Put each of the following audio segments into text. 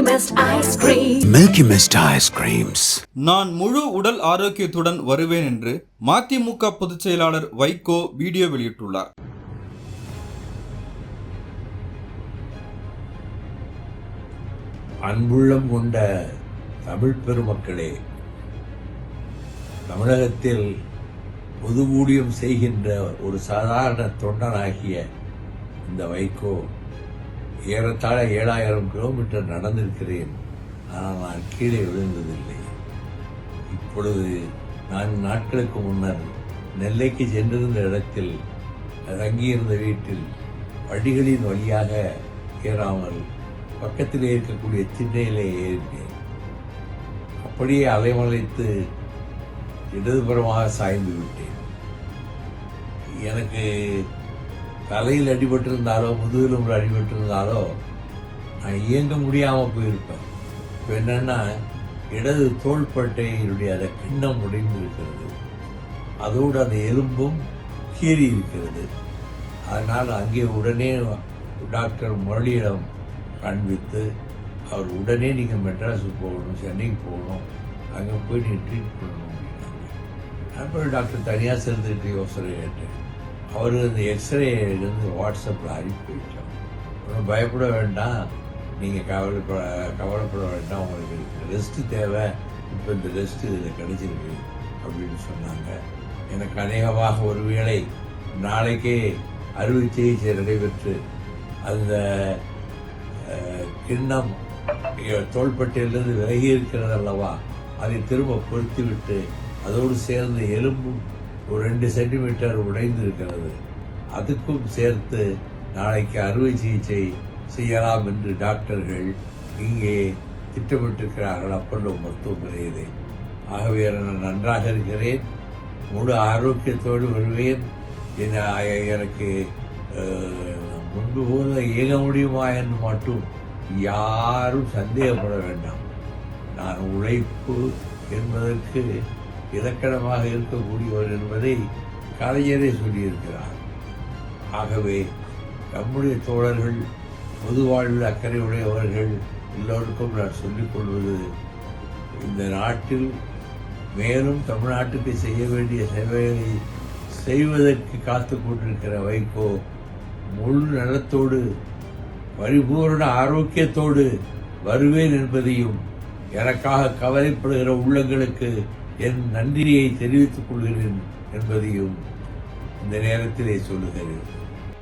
Milky Mist ice cream. Milky Mist ice creams. நான் முழு உடல் ஆரோக்கியத்துடன் வருவேன் என்று மதிமுக பொதுச் செயலாளர் வைகோ வீடியோ வெளியிட்டுள்ளார் அன்புள்ளம் கொண்ட தமிழ் பெருமக்களே தமிழகத்தில் பொது ஊழியம் செய்கின்ற ஒரு சாதாரண தொண்டனாகிய இந்த வைகோ ஏறத்தாழ ஏழாயிரம் கிலோமீட்டர் நடந்திருக்கிறேன். ஆனால் நான் கீழே விழுந்ததில்லை. இப்பொழுது நான் நாட்களுக்கு முன்னர் நெல்லைக்கு சென்றிருந்த இடத்தில் தங்கியிருந்த வீட்டில் படிகளின் வழியாக ஏறாமல் பக்கத்திலே இருக்கக்கூடிய திண்ணையிலே ஏறினேன். அப்படியே அலைமலைத்து இடதுபுறமாக சாய்ந்து விட்டேன். எனக்கு தலையில் அடிபட்டிருந்தாலோ முதுகிலும் அடிபட்டிருந்தாலோ நான் இயங்க முடியாமல் போயிருப்பேன். இப்போ என்னென்னா இடது தோள்பட்டையினுடைய அந்த கிண்ணம் உடைந்து இருக்கிறது அதோடு அந்த எலும்பும் கீறி இருக்கிறது. அதனால் அங்கே உடனே டாக்டர் முரளியிடம் காண்பித்து அவர் உடனே நீங்கள் மெட்ராஸுக்கு போகணும் சென்னைக்கு போகணும். அங்கே போய் நீங்கள் ட்ரீட் பண்ணணும். அப்படின்னாங்க. அப்புறம் டாக்டர் தனியாக சேர்ந்துட்டு யோசனை கேட்டேன். அவர் அந்த எக்ஸ்ரேலேருந்து வாட்ஸ்அப்பில் அனுப்பி வச்சோம் ஒன்றும் பயப்பட வேண்டாம். நீங்கள் கவலைப்பட கவலைப்பட வேண்டாம். உங்களுக்கு ரெஸ்ட்டு தேவை. இப்போ இந்த ரெஸ்ட்டு இதில் கிடைச்சிருக்கு அப்படின்னு சொன்னாங்க. எனக்கு அநேகமாக ஒருவேளை நாளைக்கே அறுவை சிகிச்சை நடைபெற்று அந்த கிண்ணம் தோள்பட்டையிலிருந்து விலகி இருக்கிறது அல்லவா? அதை திரும்ப பொருத்தி விட்டு அதோடு சேர்ந்து எலும்பும் ஒரு ரெண்டு சென்டிமீட்டர் உடைந்து இருக்கிறது. அதுக்கும் சேர்த்து நாளைக்கு அறுவை சிகிச்சை செய்யலாம் என்று டாக்டர்கள் இங்கே திட்டமிட்டிருக்கிறார்கள். அப்பல்லோ மருத்துவமனையிலே. ஆகவே நான் நன்றாக இருக்கிறேன். முழு ஆரோக்கியத்தோடு வருவேன். என- எனக்கு முன்பு போல இயங்க முடியுமா என்று மட்டும் யாரும் சந்தேகப்பட வேண்டாம். நான் உழைப்பு என்பதற்கு இலக்கணமாக இருக்கக்கூடியவர் என்பதை கலைஞரே சொல்லியிருக்கிறார். ஆகவே நம்முடைய தோழர்கள் பொது வாழ்வில் அக்கறை உடையவர்கள் எல்லோருக்கும் நான் சொல்லிக்கொள்வது இந்த நாட்டில் மேலும் தமிழ்நாட்டுக்கு செய்ய வேண்டிய சேவைகளை செய்வதற்கு காத்து கொண்டிருக்கிற வைகோ முழு நலத்தோடு பரிபூர்ண ஆரோக்கியத்தோடு வருவேன் என்பதையும் எனக்காக கவலைப்படுகிற உள்ளங்களுக்கு என் நன்றியை தெரிவித்துக் கொள்கிறேன் என்பதையும் இந்த நேரத்திலே சொல்லுகிறேன்.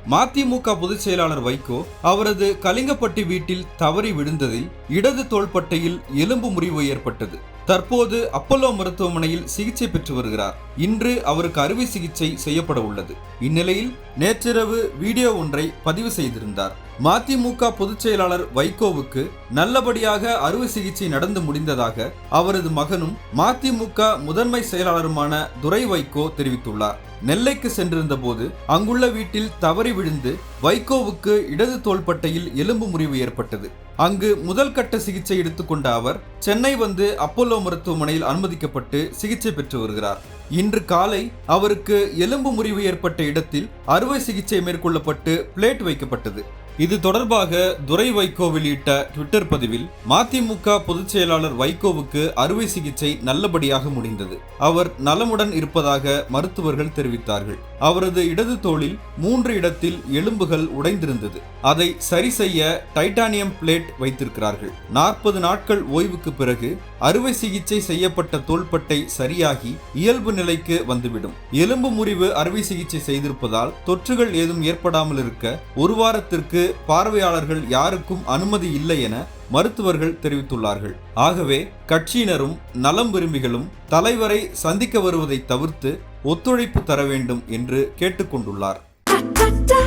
மதிமுக பொதுச் செயலாளர் வைகோ அவரது கலிங்கப்பட்டி வீட்டில் தவறி விழுந்ததில் இடது தோள்பட்டையில் எலும்பு முறிவு ஏற்பட்டது. தற்போது அப்பல்லோ மருத்துவமனையில் சிகிச்சை பெற்று வருகிறார். இன்று அவருக்கு அறுவை சிகிச்சை செய்யப்பட உள்ளது. இந்நிலையில் நேற்றிரவு வீடியோ ஒன்றை பதிவு செய்திருந்தார். மதிமுக பொதுச் செயலாளர் வைகோவுக்கு நல்லபடியாக அறுவை சிகிச்சை நடந்து முடிந்ததாக அவரது மகனும் மதிமுக முதன்மை செயலாளருமான துரை வைகோ தெரிவித்துள்ளார். நெல்லைக்கு சென்றிருந்த போது அங்குள்ள வீட்டில் தவறி விழுந்து வைகோவுக்கு இடது தோள்பட்டையில் எலும்பு முறிவு ஏற்பட்டது. அங்கு முதல் கட்ட சிகிச்சை எடுத்துக்கொண்ட அவர் சென்னை வந்து அப்போலோ மருத்துவமனையில் அனுமதிக்கப்பட்டு சிகிச்சை பெற்று வருகிறார். இன்று காலை அவருக்கு எலும்பு முறிவு ஏற்பட்ட இடத்தில் அறுவை சிகிச்சை மேற்கொள்ளப்பட்டு பிளேட் வைக்கப்பட்டது. இது தொடர்பாக துரை வைகோ வெளியிட்ட ட்விட்டர் பதிவில் மதிமுக பொதுச் செயலாளர் வைகோவுக்கு அறுவை சிகிச்சை நல்லபடியாக முடிந்தது. அவர் நலமுடன் இருப்பதாக மருத்துவர்கள் தெரிவித்தார்கள். அவரது இடது தோளில் மூன்று இடத்தில் எலும்புகள் உடைந்திருந்தது. அதை சரி செய்ய டைட்டானியம் பிளேட் வைத்திருக்கிறார்கள். நாற்பது நாட்கள் ஓய்வுக்கு பிறகு அறுவை சிகிச்சை செய்யப்பட்ட தோள்பட்டை சரியாகி இயல்பு நிலைக்கு வந்துவிடும். எலும்பு முறிவு அறுவை சிகிச்சை செய்திருப்பதால் தொற்றுகள் ஏதும் ஏற்படாமல் இருக்க ஒரு வாரத்திற்கு பார்வையாளர்கள் யாருக்கும் அனுமதி இல்லை என மருத்துவர்கள் தெரிவித்துள்ளார்கள் ஆகவே கட்சியினரும் நலம் விரும்பிகளும் தலைவரை சந்திக்க வருவதை தவிர்த்து ஒத்துழைப்பு தர வேண்டும் என்று கேட்டுக்கொண்டுள்ளார் Da da da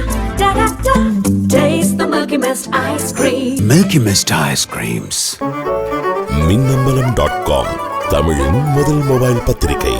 da da. Taste the Milky Mist ice cream. Milky Mist ice creams. Minnambalam dot com தமிழின் முதல் மொபைல் பத்திரிகை